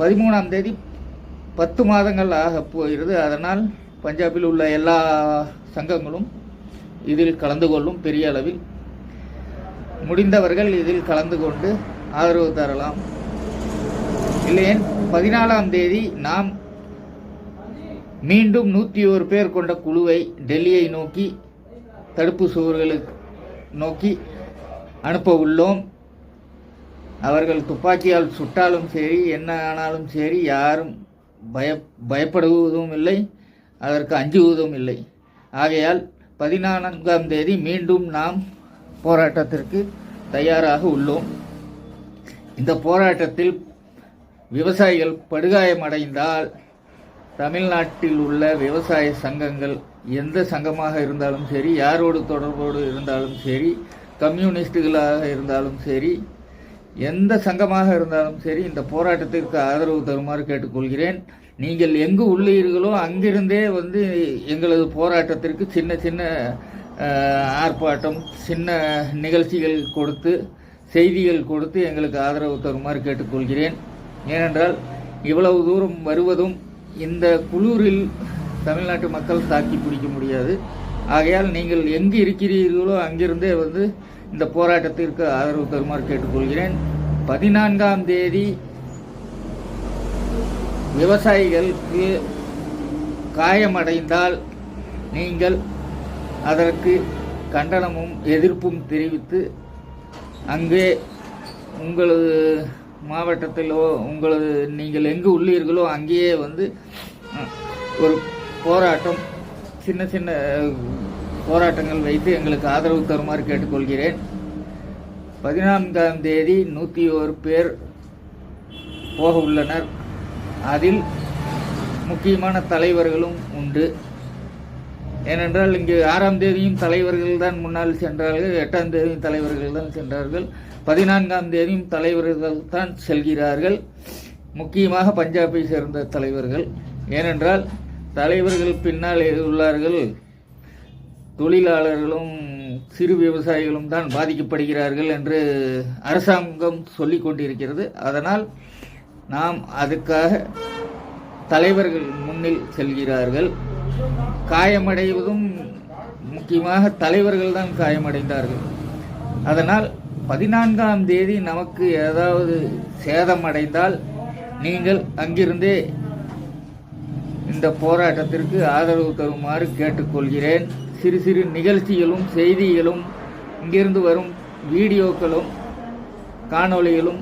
பதிமூணாம் தேதி பத்து மாதங்கள் ஆக போகிறது. அதனால் பஞ்சாபில் உள்ள எல்லா சங்கங்களும் இதில் கலந்து கொள்ளும் பெரிய அளவில். முடிந்தவர்கள் இதில் கலந்து கொண்டு ஆதரவு தரலாம். இல்லையேன் பதினாலாம் தேதி நாம் மீண்டும் நூற்றி ஒரு பேர் கொண்ட குழுவை டெல்லியை நோக்கி தடுப்பு சுவர்களுக்கு நோக்கி அனுப்ப உள்ளோம். அவர்கள் துப்பாக்கியால் சுட்டாலும் சரி என்ன ஆனாலும் சரி யாரும் பய பயப்படுவதும் இல்லை அதற்கு அஞ்சுவதும் இல்லை. ஆகையால் பதினான்காம் தேதி மீண்டும் நாம் போராட்டத்திற்கு தயாராக உள்ளோம். இந்த போராட்டத்தில் விவசாயிகள் படுகாயமடைந்தால் தமிழ்நாட்டில் உள்ள விவசாய சங்கங்கள் எந்த சங்கமாக இருந்தாலும் சரி யாரோடு தொடர்போடு இருந்தாலும் சரி கம்யூனிஸ்டுகளாக இருந்தாலும் சரி எந்த சங்கமாக இருந்தாலும் சரி இந்த போராட்டத்திற்கு ஆதரவு தருமாறு கேட்டுக்கொள்கிறேன். நீங்கள் எங்கு உள்ளீர்களோ அங்கிருந்தே வந்து எங்களது போராட்டத்திற்கு சின்ன சின்ன ஆர்ப்பாட்டம் சின்ன நிகழ்ச்சிகள் கொடுத்து செய்திகள் கொடுத்து எங்களுக்கு ஆதரவு தருமாறு கேட்டுக்கொள்கிறேன். ஏனென்றால் இவ்வளவு தூரம் வருவதும் இந்த குளூரில் தமிழ்நாட்டு மக்கள் தாக்கி பிடிக்க முடியாது. ஆகையால் நீங்கள் எங்கு இருக்கிறீர்களோ அங்கிருந்தே வந்து இந்த போராட்டத்திற்கு ஆதரவு தருமாறு கேட்டுக்கொள்கிறேன். பதினான்காம் தேதி விவசாயிகளுக்கு காயமடைந்தால் நீங்கள் அதற்கு கண்டனமும் எதிர்ப்பும் தெரிவித்து அங்கே உங்களது மாவட்டத்திலோ உங்களது நீங்கள் எங்கு உள்ளீர்களோ அங்கேயே வந்து ஒரு போராட்டம் சின்ன சின்ன போராட்டங்கள் வைத்து எங்களுக்கு ஆதரவு தருமாறு கேட்டுக்கொள்கிறேன். பதினான்காம் தேதி நூற்றி ஒரு பேர் போக உள்ளனர். அதில் முக்கியமான தலைவர்களும் உண்டு. ஏனென்றால் இங்கு ஆறாம் தேதியும் தலைவர்கள் தான் முன்னால் சென்றார்கள் எட்டாம் தேதியும் தலைவர்கள் தான் சென்றார்கள். பதினான்காம் தேதியும் தலைவர்கள் தான் செல்கிறார்கள். முக்கியமாக பஞ்சாபை சேர்ந்த தலைவர்கள். ஏனென்றால் தலைவர்கள் பின்னால் உள்ளார்கள் தொழிலாளர்களும் சிறு விவசாயிகளும் தான் பாதிக்கப்படுகிறார்கள் என்று அரசாங்கம் சொல்லிக் கொண்டிருக்கிறது. அதனால் நாம் அதுக்காக தலைவர்கள் முன்னில் செல்கிறார்கள். காயமடைவதும் முக்கியமாக தலைவர்கள் தான் காயமடைந்தார்கள். அதனால் பதினான்காம் தேதி நமக்கு ஏதாவது சேதமடைந்தால் நீங்கள் அங்கிருந்தே இந்த போராட்டத்திற்கு ஆதரவு தருமாறு கேட்டுக்கொள்கிறேன். சிறு சிறு நிகழ்ச்சிகளும் செய்திகளும் இங்கிருந்து வரும் வீடியோக்களும் காணொளிகளும்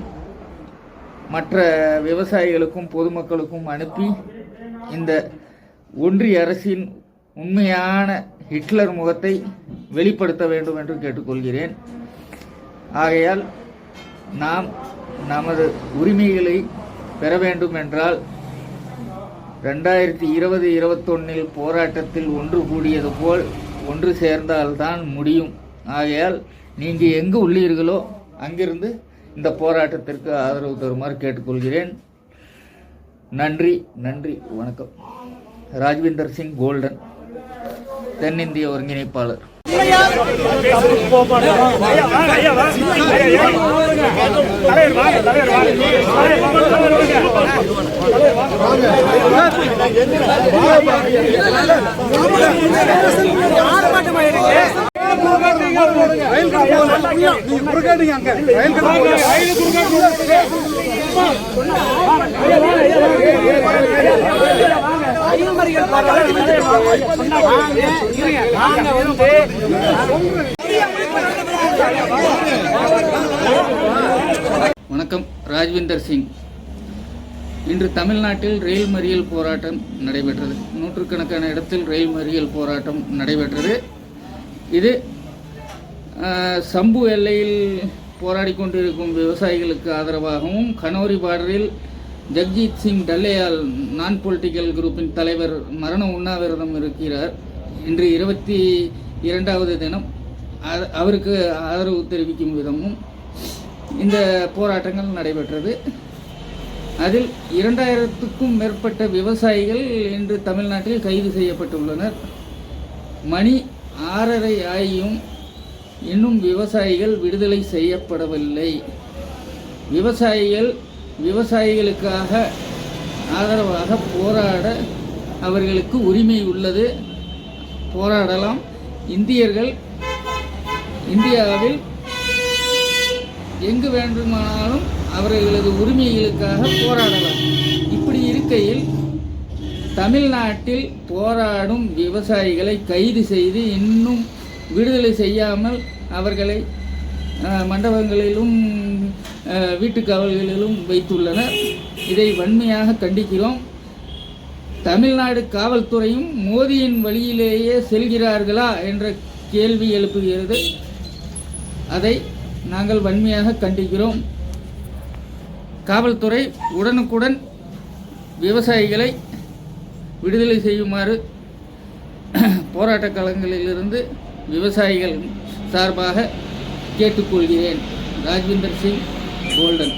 மற்ற விவசாயிகளுக்கும் பொதுமக்களுக்கும் அனுப்பி இந்த ஒன்றிய அரசின் உண்மையான ஹிட்லர் முகத்தை வெளிப்படுத்த வேண்டும் என்று கேட்டுக்கொள்கிறேன். ஆகையால் நாம் நமது உரிமைகளை பெற வேண்டும் என்றால் ரெண்டாயிரத்தி இருபது இருபத்தொன்னில் போராட்டத்தில் ஒன்று கூடியது போல் ஒன்று சேர்ந்தால்தான் முடியும். ஆகையால் நீங்கள் எங்கு உள்ளீர்களோ அங்கிருந்து இந்த போராட்டத்திற்கு ஆதரவு தருமாறு கேட்டுக்கொள்கிறேன். நன்றி நன்றி வணக்கம். ராஜ்விந்தர் சிங் கோல்டன் தென்னிந்திய ஒருங்கிணைப்பாளர். ஆறு மாட்டமா இருக்கு வணக்கம் ராஜ்விந்தர் சிங். இன்று தமிழ்நாட்டில் ரயில் மறியல் போராட்டம் நடைபெற்றது. நூற்றுக்கணக்கான இடத்தில் ரயில் மறியல் போராட்டம் நடைபெற்றது. இது சம்பு எல்லையில் போராடி கொண்டிருக்கும் விவசாயிகளுக்கு ஆதரவாகவும் கனோரி பார்டரில் ஜக்ஜீத் சிங் டல்லேயால் நான் பொலிட்டிக்கல் குரூப்பின் தலைவர் மரண உண்ணாவிரதம் இருக்கிறார். இன்று இருபத்தி இரண்டாவது தினம் அவருக்கு ஆதரவு தெரிவிக்கும் விதமும் இந்த போராட்டங்கள் நடைபெற்றது. அதில் இரண்டாயிரத்துக்கும் மேற்பட்ட விவசாயிகள் இன்று தமிழ்நாட்டில் கைது செய்யப்பட்டுள்ளனர். மணி ஆறரை ஆகியும் இன்னும் விவசாயிகள் விடுதலை செய்யப்படவில்லை. விவசாயிகள் விவசாயிகளுக்காக ஆதரவாக போராட அவர்களுக்கு உரிமை உள்ளது. போராடலாம். இந்தியர்கள் இந்தியாவில் எங்கு வேண்டுமானாலும் அவர்களது உரிமைகளுக்காக போராடலாம். இப்படி இருக்கையில் தமிழ்நாட்டில் போராடும் விவசாயிகளை கைது செய்து இன்னும் விடுதலை செய்யாமல் அவர்களை மண்டபங்களிலும் வீட்டு காவல்களிலும் வைத்துள்ளனர். இதை வன்மையாக கண்டிக்கிறோம். தமிழ்நாடு காவல்துறையும் மோதியின் வழியிலேயே செல்கிறார்களா என்ற கேள்வி எழுப்புகிறது. அதை நாங்கள் வன்மையாக கண்டிக்கிறோம். காவல்துறை உடனுக்குடன் விவசாயிகளை விடுதலை செய்யுமாறு போராட்ட களங்களிலிருந்து விவசாயிகள் சார்பாக கேட்டுக்கொள்கிறேன். ராஜ்விந்தர் சிங் கோல்டன்.